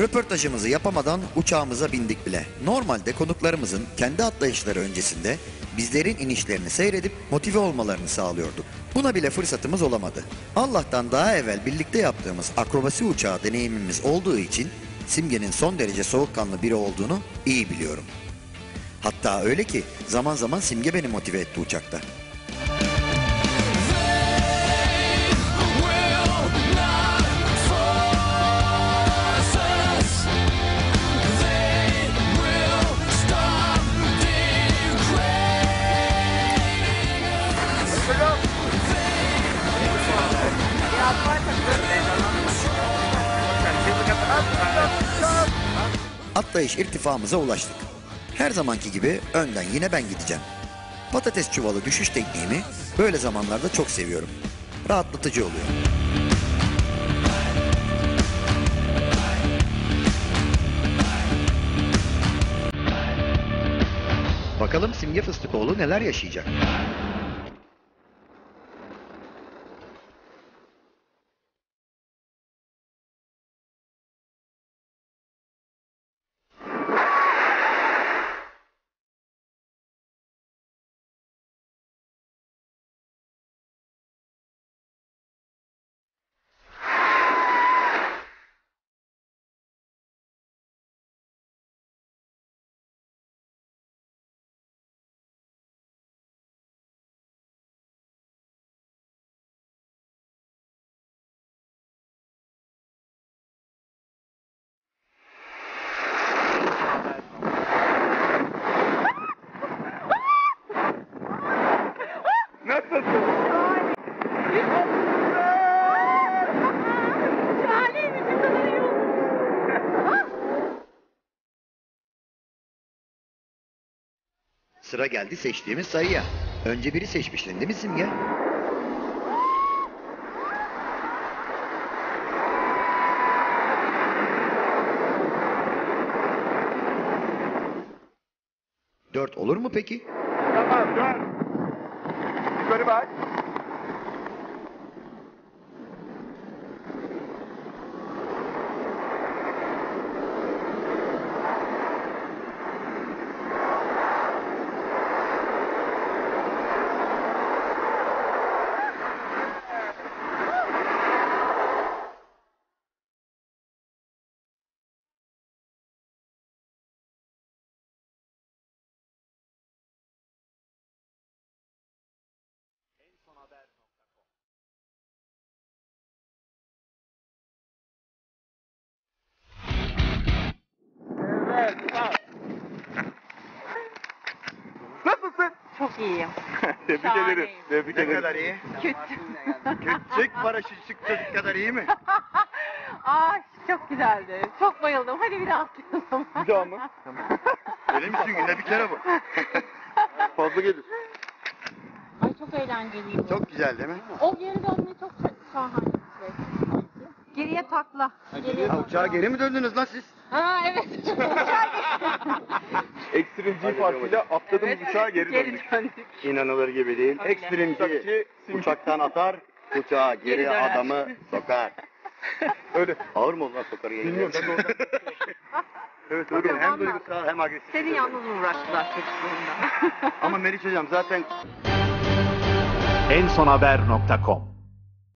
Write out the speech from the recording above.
Röportajımızı yapamadan uçağımıza bindik bile. Normalde konuklarımızın kendi atlayışları öncesinde bizlerin inişlerini seyredip motive olmalarını sağlıyorduk. Buna bile fırsatımız olamadı. Allah'tan daha evvel birlikte yaptığımız akrobasi uçağı deneyimimiz olduğu için Simge'nin son derece soğukkanlı biri olduğunu iyi biliyorum. Hatta öyle ki zaman zaman Simge beni motive etti uçakta. Atlayış irtifamıza ulaştık. Her zamanki gibi önden yine ben gideceğim. Patates çuvalı düşüş tekniğimi böyle zamanlarda çok seviyorum. Rahatlatıcı oluyor. Bakalım Simge Fıstıkoğlu neler yaşayacak? Sıra geldi seçtiğimiz sayıya. Önce biri seçmiştin değil mi Simge? Dört olur mu peki? Tamam dön. Yukarı bak. Evet. Tamam. Nasılsın? Çok iyiyim. Tebrik Şahaneyim. ederim. Tebrik Ne ederim. kadar iyi? Kötü. Küçük paraşütçük çocuk kadar iyi mi? Aa çok güzeldi. Çok bayıldım. Hadi bir daha atlayalım. Bir daha mı? Öyle misin? Günde bir kere bu. Fazla gelir. Ay çok eğlenceliydi. Çok güzel değil mi? O geri dönme çok şahane bir şey. Geriye takla. Geriye Ha, uçağa geri mi döndünüz lan siz? Ha evet. Ekstrem G farkıyla atladığımız uçağa geri döndük. döndük. İnanılır gibi değil. Öyle. Tabii ki Simge. uçaktan atar, uçağa geri, Geri döner. adamı sokar. Öyle. Ağır mı oldu lan sokar geri? Bilmiyorum. Ben de evet öyle. Hem duygusal hem agresif. Seni yalnız uğraştılar çocukluğunda. Ama Meriç hocam zaten ensonhaber.com